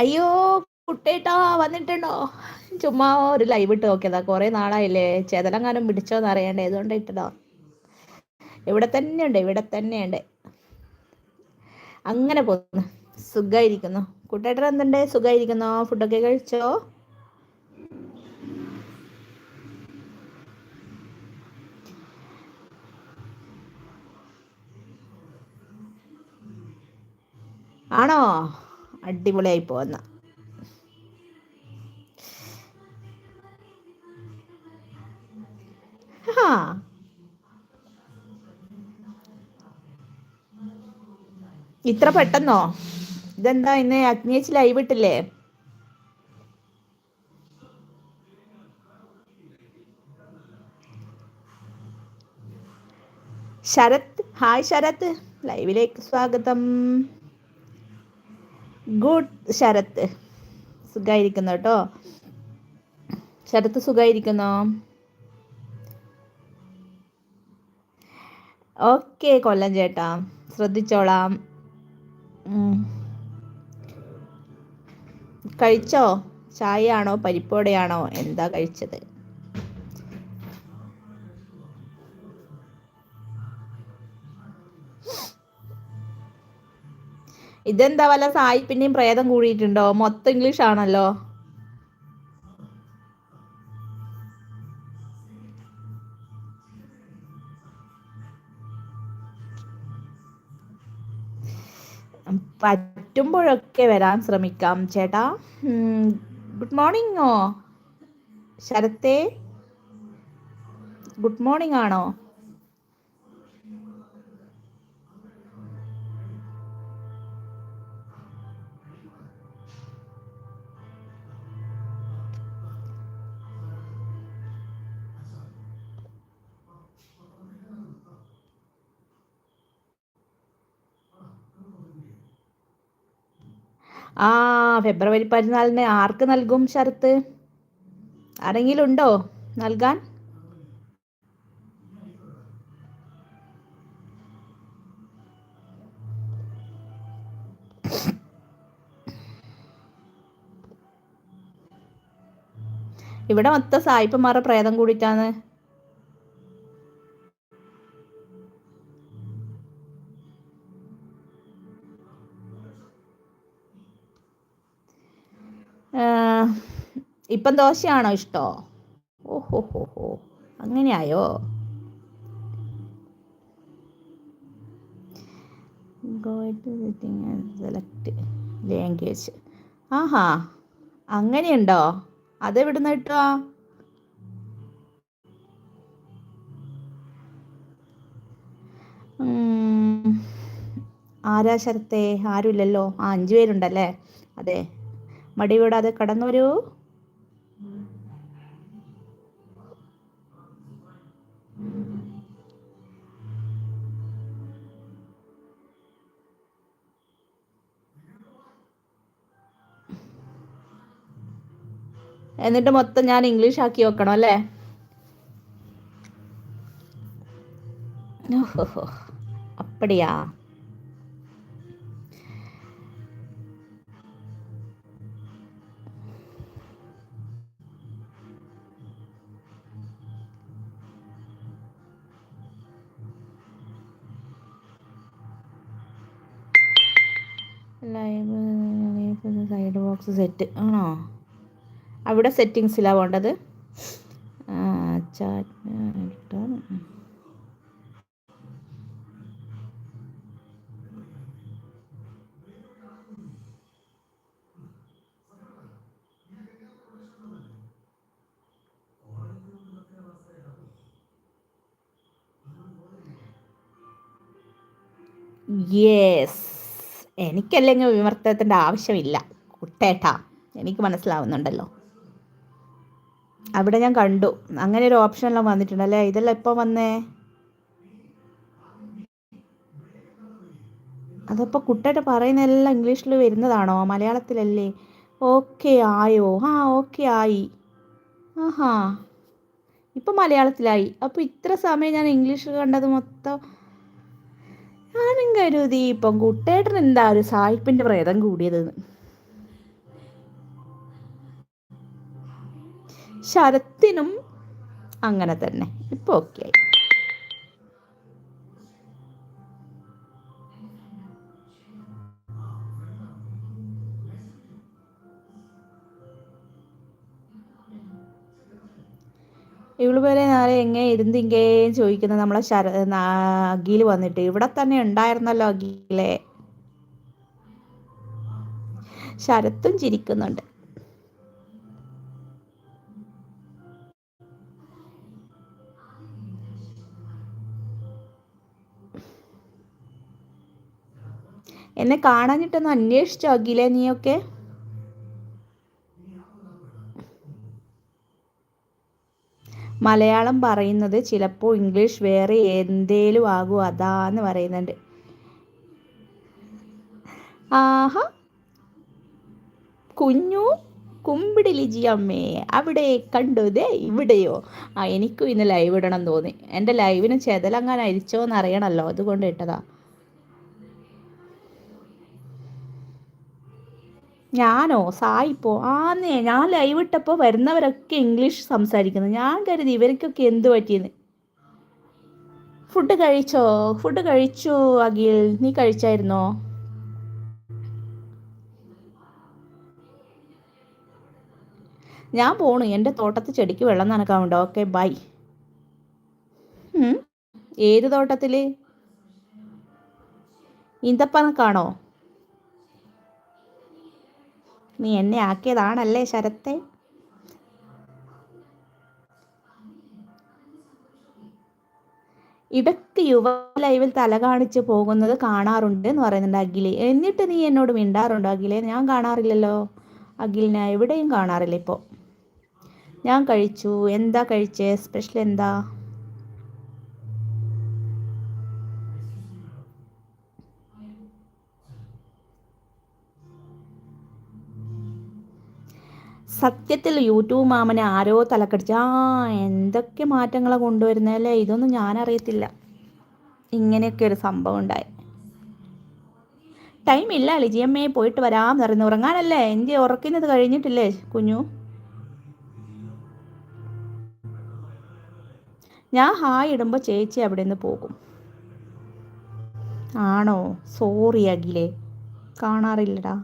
അയ്യോ കുട്ടേട്ടാ വന്നിട്ടുണ്ടോ? ചുമ്മാ ഒരു ലൈവ് ഇട്ട് നോക്കിയതാ. കുറേ നാളായില്ലേ. ചെതലങ്ങാനും പിടിച്ചോന്ന് അറിയണ്ടേ. ഇതുകൊണ്ട് ഇട്ടതാ? ഇവിടെ തന്നെയുണ്ട് ഇവിടെ തന്നെയുണ്ട്. അങ്ങനെ പോകുന്നു സുഖമായിരിക്കുന്നു കുട്ടേട്ടൻ എന്തുണ്ട്? സുഖമായിരിക്കുന്നോ ഫുഡൊക്കെ കഴിച്ചോ? ആണോ? അടിപൊളിയായി പോകുന്ന. ഇത്ര പെട്ടെന്നോ? ഇതെന്താ ഇന്ന് അഗ്നേച്ച് ലൈവ് ഇട്ടില്ലേ? ശരത് ഹായ് ശരത്. ലൈവിലേക്ക് സ്വാഗതം. ഗുഡ് ശരത്ത് സുഖമായിരിക്കുന്നു കേട്ടോ. ശരത്ത് സുഖമായിരിക്കുന്നോ ഓക്കെ കൊല്ലം ചേട്ടാ. ശ്രദ്ധിച്ചോളാം. കഴിച്ചോ? ചായയാണോ? പരിപ്പോടെയാണോ? എന്താ കഴിച്ചത്? ഇതെന്താ വല്ല സായിപ്പിന്റെയും പ്രേതം കൂടിയിട്ടുണ്ടോ? മൊത്തം ഇംഗ്ലീഷ് ആണല്ലോ. പറ്റുമ്പോഴൊക്കെ വരാൻ ശ്രമിക്കാം. ചേട്ടാ ഗുഡ് മോർണിംഗോ ശരത്തെ ഗുഡ് മോർണിംഗ് ആണോ? ആ ഫെബ്രുവരി പതിനാലിന് ആർക്ക് നൽകും ശരത്ത്? ആരെങ്കിലും ഉണ്ടോ നൽകാൻ? ഇവിടെ മൊത്തം സായിപ്പന്മാരുടെ പ്രേതം കൂടിയിട്ടാണ്. ഇപ്പം ദോശയാണോ ഇഷ്ടോ? ഓഹോ ഹോ ഹോ അങ്ങനെയായോ? Select language. ആഹാ അങ്ങനെയുണ്ടോ? അതെവിടുന്ന് കിട്ടുക? ആരാ ശരത്തെ? ആരുമില്ലല്ലോ. ആ അഞ്ചു പേരുണ്ടല്ലേ? അതെ. മടി വിടാതെ കടന്നു വരൂ എന്നിട്ട് മൊത്തം ഞാൻ ഇംഗ്ലീഷ് ആക്കി വെക്കണം അല്ലേ? ഓഹോ അപ്പടിയാ. ലൈവ് സൈഡ് ബോക്സ് സെറ്റ് ആണോ? അവിടെ സെറ്റിങ്സിലാണ് വേണ്ടത് യെസ് എനിക്കല്ലെങ്കിൽ വിമർത്തനത്തിന്റെ ആവശ്യമില്ല. കുട്ടേട്ടാ എനിക്ക് മനസ്സിലാവുന്നുണ്ടല്ലോ. അവിടെ ഞാൻ കണ്ടു. അങ്ങനെ ഒരു ഓപ്ഷൻ എല്ലാം വന്നിട്ടുണ്ട് അല്ലേ? ഇതെല്ലാം എപ്പോൾ വന്നേ? അതപ്പോൾ കുട്ടേട്ട പറയുന്നതെല്ലാം ഇംഗ്ലീഷിൽ വരുന്നതാണോ? മലയാളത്തിലല്ലേ? ഓക്കെ ആയോ? ആ ഓക്കെ ആയി. ആഹാ. ഇപ്പം മലയാളത്തിലായി. അപ്പോൾ ഇത്ര സമയം ഞാൻ ഇംഗ്ലീഷിൽ കണ്ടത് മൊത്തം ഞാനും കരുതി. ഇപ്പം കുട്ടേട്ടൻ എന്താ ഒരു സായിപ്പിന്റെ പ്രേതം കൂടിയതെന്ന്. ശരത്തിനും അങ്ങനെ തന്നെ. ഇപ്പോൾ ഓക്കെ ആയി. ഇവൾ പോലെ നാളെ എങ്ങനെ ഇരുന്നിങ്കേ ചോദിക്കുന്നത് നമ്മളെ ശര അഖിൽ വന്നിട്ട്. ഇവിടെ തന്നെ ഉണ്ടായിരുന്നല്ലോ അഖിലെ. ശരത്തും ചിരിക്കുന്നുണ്ട്. എന്നെ കാണാനിട്ടൊന്ന് അന്വേഷിച്ചു അഖിലെ നീയൊക്കെ? മലയാളം പറയുന്നത് ചിലപ്പോൾ ഇംഗ്ലീഷ് വേറെ എന്തേലും ആകും അതാന്ന് പറയുന്നുണ്ട്. ആഹ. കുഞ്ഞു കുമ്പിടി ലിജി അമ്മേ അവിടെ കണ്ടുതേ ഇവിടെയോ? ആ എനിക്കും ഇന്ന് ലൈവ് ഇടണം തോന്നി. എന്റെ ലൈവിന് ചെതലങ്ങാൻ അരിച്ചോ എന്ന് അറിയണമല്ലോ അതുകൊണ്ട് ഇട്ടതാ. ഞാനോ? സായിപ്പോ ആന്നേ ഞാൻ ലൈവ് ഇട്ടപ്പോൾ വരുന്നവരൊക്കെ ഇംഗ്ലീഷ് സംസാരിക്കുന്നു. ഞാൻ കരുതി ഇവർക്കൊക്കെ എന്ത് പറ്റിയെന്ന്. ഫുഡ് കഴിച്ചോ? ഫുഡ് കഴിച്ചു അഖിൽ. നീ കഴിച്ചായിരുന്നോ? ഞാൻ പോണു. എന്റെ തോട്ടത്തിൽ ചെടിക്ക് വെള്ളം നനക്കാവുണ്ടോ ഓക്കെ ബൈ. ഏത് തോട്ടത്തിൽ ഈന്തപ്പനക്കാണോ? നീ എന്നെ ആക്കിയതാണല്ലേ ശരത്തെ? ഇടയ്ക്ക് യുവ ലൈവിൽ തല കാണിച്ച് പോകുന്നത് കാണാറുണ്ട് എന്ന് പറയുന്നുണ്ട് അഖിലെ. എന്നിട്ട് നീ എന്നോട് മിണ്ടാറുണ്ടോ അഖിലെ? ഞാൻ കാണാറില്ലല്ലോ. അഖിലിനെ എവിടെയും കാണാറില്ല ഇപ്പോൾ ഞാൻ കഴിച്ചു. എന്താ കഴിച്ചേ? സ്പെഷ്യൽ എന്താ? സത്യത്തിൽ യൂട്യൂബ് മാമനെ ആരോ തലക്കടിച്ച് ആ എന്തൊക്കെ മാറ്റങ്ങളാണ് കൊണ്ടുവരുന്നതല്ലേ ഇതൊന്നും ഞാനറിയത്തില്ല. ഇങ്ങനെയൊക്കെ ഒരു സംഭവം ഉണ്ടായി. ടൈം ഇല്ല ലിജിയമ്മയെ പോയിട്ട് വരാം നിറഞ്ഞു ഉറങ്ങാനല്ലേ? എന്റെ ഉറക്കുന്നത് കഴിഞ്ഞിട്ടില്ലേ കുഞ്ഞു? ഞാൻ ഹായ് ഇടുമ്പോൾ ചേച്ചി അവിടെ നിന്ന് പോകും. ആണോ? സോറി അഖിലേ. കാണാറില്ലടാ.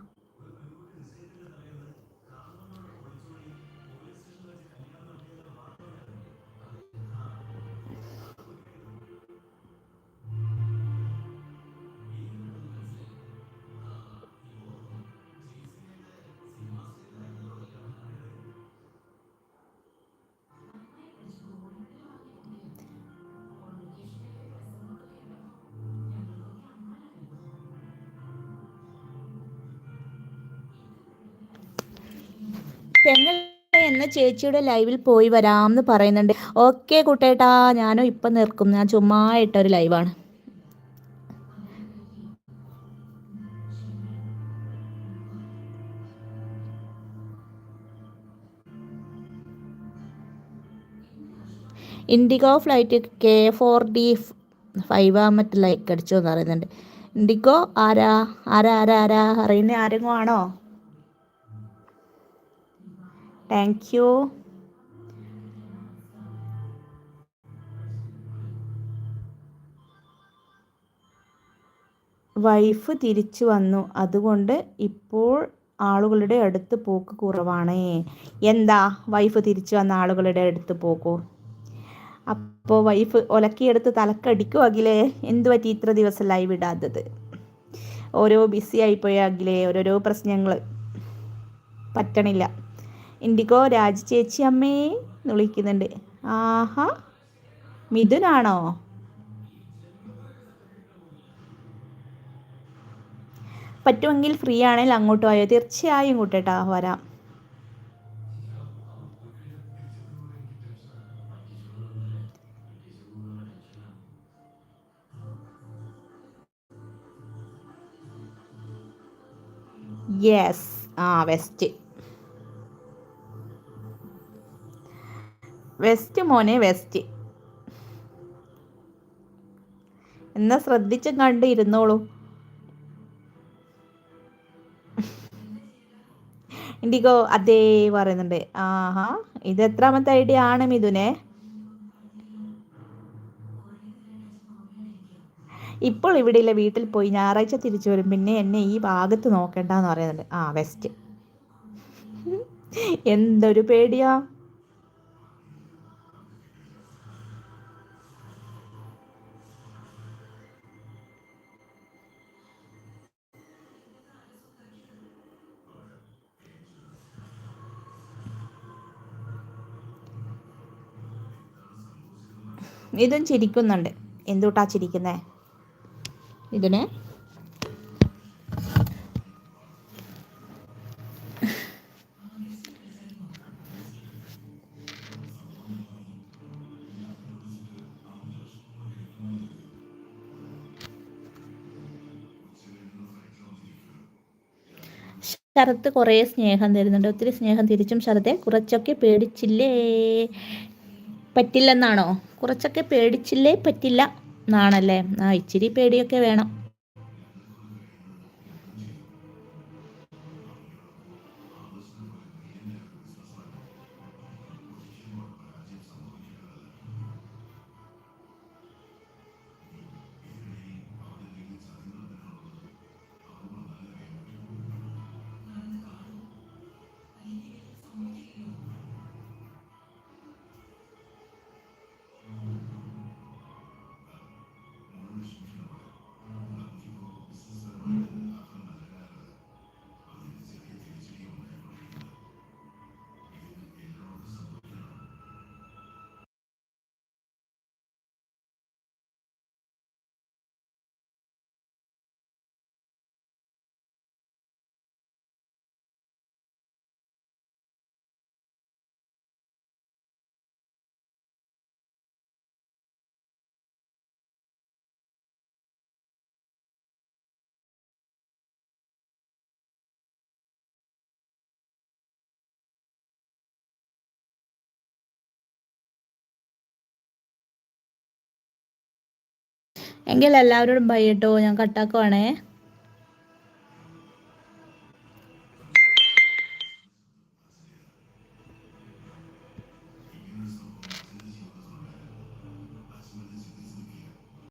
പെങ്ങൾ എന്ന ചേച്ചിയുടെ ലൈവിൽ പോയി വരാമെന്ന് പറയുന്നുണ്ട്. ഓക്കെ കുട്ടേട്ടാ ഞാനും ഇപ്പൊ നിർക്കും ഞാൻ ചുമ്മാ ഇട്ടൊരു ലൈവാണ്. IndiGo flight K four D five മറ്റ് ലൈക്ക് അടിച്ചു എന്ന് പറയുന്നുണ്ട്. ഇൻഡിഗോ ആരാ? ആരാ ആരാ ആരാ? അറിയുന്ന ആരെങ്കിലും ആണോ? താങ്ക് യു വൈഫ് തിരിച്ചു വന്നു. അതുകൊണ്ട് ഇപ്പോൾ ആളുകളുടെ അടുത്ത് പോക്ക് കുറവാണ്. എന്താ? വൈഫ് തിരിച്ചു വന്ന ആളുകളുടെ അടുത്ത് പോക്കോ? അപ്പോൾ വൈഫ് ഒലക്കിയെടുത്ത് തലക്കടിക്കും അഖിലേ എന്ത് പറ്റി ഇത്ര ദിവസം ലൈവ് ഇടാത്തത് ഓരോ ബിസി ആയിപ്പോയ അഖിലേ ഓരോരോ പ്രശ്നങ്ങൾ പറ്റണില്ല. ഇൻഡിഗോ രാജ് ചേച്ചി അമ്മേ എന്ന് വിളിക്കുന്നുണ്ട്. ആഹാ മിഥുനാണോ? പറ്റുമെങ്കിൽ ഫ്രീ ആണെങ്കിൽ അങ്ങോട്ട് പോയോ തീർച്ചയായും കൂട്ടേട്ടാ വരാം. യെസ് ആ വെസ്റ്റ് വെസ്റ്റ് മോനെ വെസ്റ്റ് എന്നാ ശ്രദ്ധിച്ചും കണ്ട് ഇരുന്നോളൂ. ഇൻഡിഗോ അതേ പറയുന്നുണ്ട്. ആഹാ ഇത് എത്രാമത്തെ ഐഡിയ ആണ് മിഥുനെ? ഇപ്പോൾ ഇവിടെയുള്ള വീട്ടിൽ പോയി ഞായറാഴ്ച തിരിച്ചു വരും. പിന്നെ എന്നെ ഈ ഭാഗത്ത് നോക്കണ്ടെന്ന് പറയുന്നുണ്ട്. ആ വെസ്റ്റ് എന്തൊരു പേടിയാ? ഇതും ചിരിക്കുന്നുണ്ട്. എന്തുട്ടാ ചിരിക്കുന്നേ? ഇതിന്? ശരത്ത് കുറേ സ്നേഹം തരുന്നുണ്ട്. ഒത്തിരി സ്നേഹം തിരിച്ചും ശരത്തെ കുറച്ചൊക്കെ പേടിച്ചില്ലേ? പറ്റില്ലെന്നാണോ? കുറച്ചൊക്കെ പേടിച്ചില്ലേ പറ്റില്ല എന്നാണല്ലേ? ആ ഇച്ചിരി പേടിയൊക്കെ വേണം. എങ്കിൽ എല്ലാവരോടും ബൈ കേട്ടോ ഞാൻ കട്ടാക്കുവാണേ